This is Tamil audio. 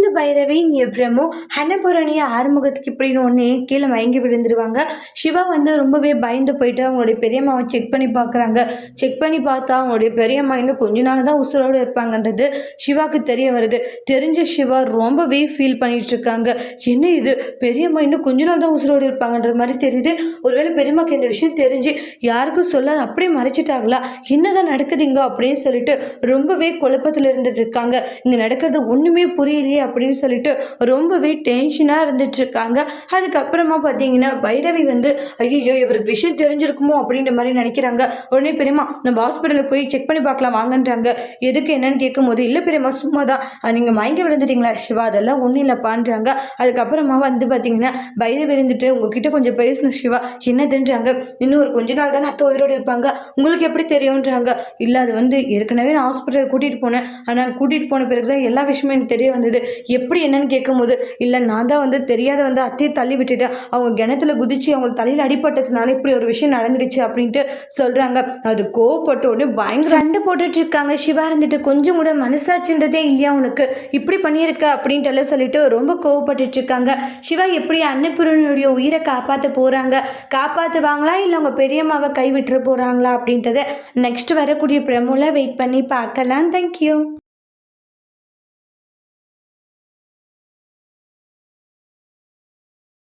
இந்த பைரவி எவ்ரமோ அன்னபூரணிய ஆறுமுகத்துக்கு இப்படின்னு ஒன்று கீழே மயங்கி விழுந்துருவாங்க. சிவா வந்து ரொம்பவே பயந்து போயிட்டு அவங்களுடைய பெரியம்மாவை செக் பண்ணி பார்க்குறாங்க. செக் பண்ணி பார்த்தா அவங்களுடைய பெரியம்மா இன்னும் கொஞ்ச நாள் தான் உசுரோடு இருப்பாங்கன்றது சிவாக்கு தெரிய வருது. தெரிஞ்ச சிவா ரொம்பவே ஃபீல் பண்ணிட்டு இருக்காங்க. என்ன இது? பெரியம்மா இன்னும் கொஞ்ச நாள் தான் உசுரோடு இருப்பாங்கன்ற மாதிரி தெரியுது. ஒருவேளை பெரியம்மாக்கு இந்த விஷயம் தெரிஞ்சு யாருக்கும் சொல்லாத அப்படியே மறைச்சிட்டாங்களா? என்னதான் நடக்குதுங்க அப்படின்னு சொல்லிட்டு ரொம்பவே குழப்பத்தில் இருந்துட்டு இருக்காங்க. இங்கே நடக்கிறது ஒன்றுமே புரியலையே அப்படின்னு சொல்லிட்டு ரொம்பவே டென்ஷனாக இருந்துட்டு இருக்காங்க அதுக்கப்புறமா பார்த்தீங்கன்னா பைரவி வந்து ஐயோ இவருக்கு விஷயம் தெரிஞ்சிருக்குமோ? அப்படின்ற மாதிரி நினைக்கிறாங்க. உடனே பெரியம்மா நம்ம ஹாஸ்பிட்டலில் போய் செக் பண்ணி பார்க்கலாம் வாங்கன்றாங்க. எதுக்கு என்னன்னு கேட்கும்போது இல்லை பெரியம்மா சும்மா தான் நீங்கள் மயங்க விழுந்துட்டீங்களா? சிவா அதெல்லாம் ஒன்றும் இல்லைப்பான்றாங்க. அதுக்கப்புறமா வந்து பார்த்தீங்கன்னா பைரவி இருந்துட்டு உங்ககிட்ட கொஞ்சம் பேசணும் சிவா. என்னதுன்றாங்க. இன்னும் ஒரு கொஞ்ச நாள் தானே அத்தை உயிரோடு இருப்பாங்க. உங்களுக்கு எப்படி தெரியும்ன்றாங்க. இல்லை அது வந்து ஏற்கனவே நான் ஹாஸ்பிட்டல் கூட்டிகிட்டு போனேன். ஆனால் கூட்டிகிட்டு போன பிறகு தான் எல்லா விஷயமும் எனக்கு தெரிய வந்தது. எப்படி என்னன்னு கேட்கும்போது இல்லை நான் தான் வந்து தெரியாத வந்து அத்தையை தள்ளி விட்டுட்டு அவங்க கிணத்துல குதிச்சு அவங்க தலையில் அடிபட்டதுனால இப்படி ஒரு விஷயம் நடந்துடுச்சு அப்படின்ட்டு சொல்கிறாங்க அது கோவப்பட்ட உடனே பயங்கர சண்டை போட்டுட்டு இருக்காங்க சிவா இருந்துட்டு கொஞ்சம் கூட மனசாச்சுன்றதே இல்லையா உனக்கு? இப்படி பண்ணியிருக்க? அப்படின்ட்டு எல்லாம் சொல்லிட்டு ரொம்ப கோவப்பட்டுட்டு இருக்காங்க சிவா எப்படி அன்னபூரணியுடைய உயிரை காப்பாற்ற போகிறாங்க காப்பாற்றுவாங்களா இல்லை அவங்க பெரியம்மாவை கைவிட்டுற போகிறாங்களா அப்படின்றத நெக்ஸ்ட் வரக்கூடிய பிரமோல வெயிட் பண்ணி பார்க்கலாம். தேங்க்யூ